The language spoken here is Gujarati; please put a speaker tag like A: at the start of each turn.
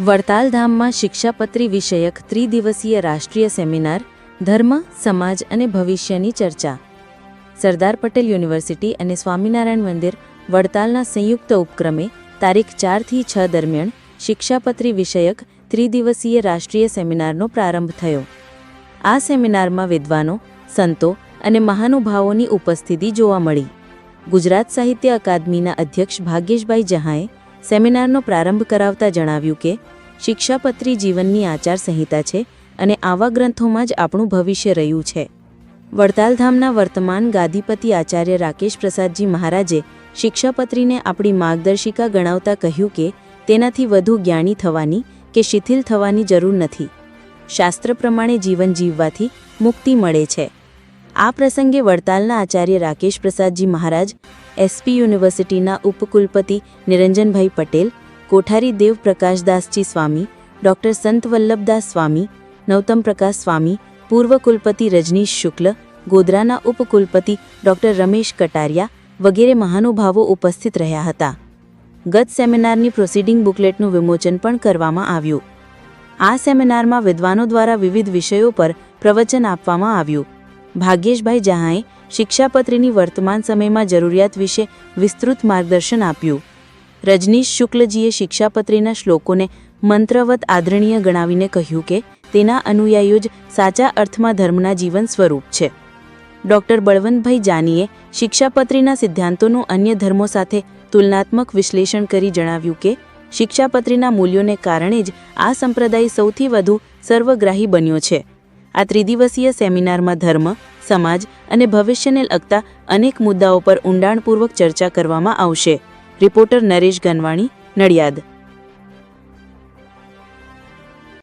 A: વડતાલ ધામમાં શિક્ષાપત્રી વિષયક ત્રિદિવસીય રાષ્ટ્રીય સેમિનાર, ધર્મ, સમાજ અને ભવિષ્યની ચર્ચા. સરદાર પટેલ યુનિવર્સિટી અને સ્વામિનારાયણ મંદિર વડતાલના સંયુક્ત ઉપક્રમે તારીખ ચારથી છ દરમિયાન શિક્ષાપત્રી વિષયક ત્રિદિવસીય રાષ્ટ્રીય સેમિનારનો પ્રારંભ થયો. આ સેમિનારમાં વિદ્વાનો, સંતો અને મહાનુભાવોની ઉપસ્થિતિ જોવા મળી. ગુજરાત સાહિત્ય અકાદમીના અધ્યક્ષ ભાગ્યેશભાઈ જહાએ સેમિનારનો પ્રારંભ કરાવતા જણાવ્યું કે, શિક્ષાપત્રી જીવનની આચારસંહિતા છે અને આવા ગ્રંથોમાં જ આપણું ભવિષ્ય રહ્યું છે. વડતાલ ધામના વર્તમાન ગાદીપતિ આચાર્ય રાકેશ પ્રસાદજી મહારાજે શિક્ષાપત્રીને આપણી માર્ગદર્શિકા ગણાવતા કહ્યું કે, તેનાથી વધુ જ્ઞાની થવાની કે શિથિલ થવાની જરૂર નથી. શાસ્ત્ર પ્રમાણે જીવન જીવવાથી મુક્તિ મળે છે. આ પ્રસંગે વડતાલના આચાર્ય રાકેશ પ્રસાદજી મહારાજ એસપી યુનિવર્સિટીના ઉપકુલપતિ નિરંજનભાઈ પટેલ, કોઠારી દેવ પ્રકાશદાસજી સ્વામી, ડૉક્ટર સંત વલ્લભદાસ સ્વામી, નવતમ પ્રકાશ સ્વામી, પૂર્વ કુલપતિ રજનીશ શુક્લ, ગોધરાના ઉપકુલપતિ ડૉક્ટર રમેશ કટારિયા વગેરે મહાનુભાવો ઉપસ્થિત રહ્યા હતા. ગત સેમિનારની પ્રોસિડિંગ બુકલેટનું વિમોચન પણ કરવામાં આવ્યું. આ સેમિનારમાં વિદ્વાનો દ્વારા વિવિધ વિષયો પર પ્રવચન આપવામાં આવ્યું. ભાગ્યેશભાઈ જહાએ શિક્ષાપત્રીની વર્તમાન સમયમાં જરૂરિયાત વિશે વિસ્તૃત માર્ગદર્શન આપ્યું. રજનીશ શુક્લજીએ શિક્ષાપત્રીના શ્લોકોને મંત્રવત આદરણીય ગણાવીને કહ્યું કે, તેના અનુયાયીઓ જ સાચા અર્થમાં ધર્મના જીવન સ્વરૂપ છે. ડૉક્ટર બળવંતભાઈ જાનીએ શિક્ષાપત્રીના સિદ્ધાંતોનું અન્ય ધર્મો સાથે તુલનાત્મક વિશ્લેષણ કરી જણાવ્યું કે, શિક્ષાપત્રીના મૂલ્યોને કારણે જ આ સંપ્રદાય સૌથી વધુ સર્વગ્રાહી બન્યો છે. આ ત્રિદિવસીય સેમિનારમાં ધર્મ, સમાજ અને ભવિષ્યને લગતા અનેક મુદ્દાઓ પર ઊંડાણપૂર્વક ચર્ચા કરવામાં આવશે. રિપોર્ટર નરેશ ગનવાણી, નડિયાદ.